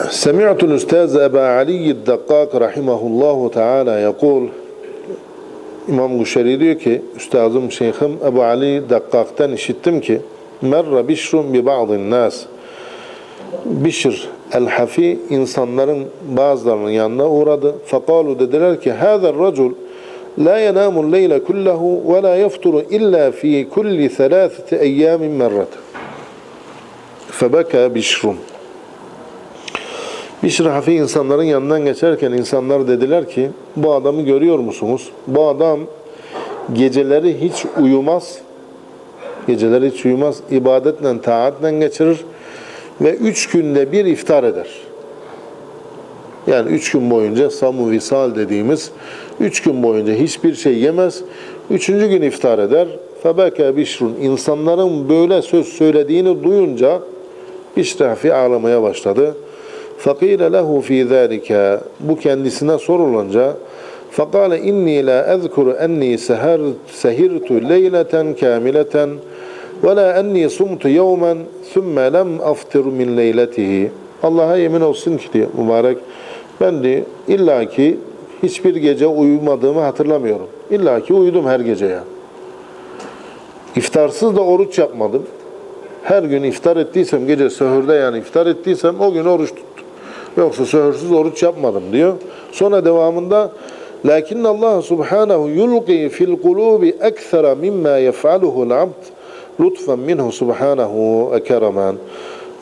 سمعت الأستاذ أبا علي الدقاق رحمه الله تعالى يقول إمام قشري أستاذ ki أبو علي الدقاق'tan işittim مر بشر ببعض الناس. بشر الحفي insanların bazılarının yanına uğradı فقالوا dediler هذا الرجل لا ينام الليل كله ولا يفطر إلا في كل ثلاثة أيام مرة. فبكى بشر. Bişr Hafi insanların yanından geçerken insanlar dediler ki bu adamı görüyor musunuz? Bu adam geceleri hiç uyumaz. Geceleri hiç uyumaz. ibadetle, taatle geçirir. Ve üç günde bir iftar eder. Yani üç gün boyunca samu visal dediğimiz üç gün boyunca hiçbir şey yemez. Üçüncü gün iftar eder. Febeke bişrun. İnsanların böyle söz söylediğini duyunca Bişr Hafi ağlamaya başladı. فَقِيلَ لَهُ ف۪ي ذَٰلِكَ Bu kendisine sorulunca فَقَالَ اِنِّي لَا اَذْكُرُ اَنِّي سَهِرْتُ لَيْلَةً كَامِلَةً وَلَا اَنِّي صُمْتُ يَوْمًا ثُمَّ لَمْ اَفْتِرُ مِنْ لَيْلَتِهِ Allah'a yemin olsun ki diyor mübarek ben de illaki hiçbir gece uyumadığımı hatırlamıyorum. İllaki uyudum her gece ya. İftarsız da oruç yapmadım. Her gün iftar ettiysem, gece söhürde yani iftar ettiysem o gün oruç tuttum. Yoksa söhürsüz oruç yapmadım diyor. Sonra devamında Lakin Allah subhanahu yulqi fil kulubi ekthara mimma yef'aluhu'l abd lutfen minhu subhanahu ekeraman.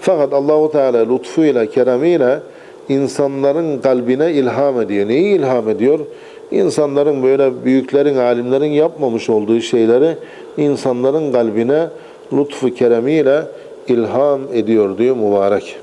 Fakat Allahu Teala lütfuyla, keremiyle insanların kalbine ilham ediyor. Neyi ilham ediyor? İnsanların böyle büyüklerin, alimlerin yapmamış olduğu şeyleri insanların kalbine lütfu keremiyle ilham ediyor diyor mübarek.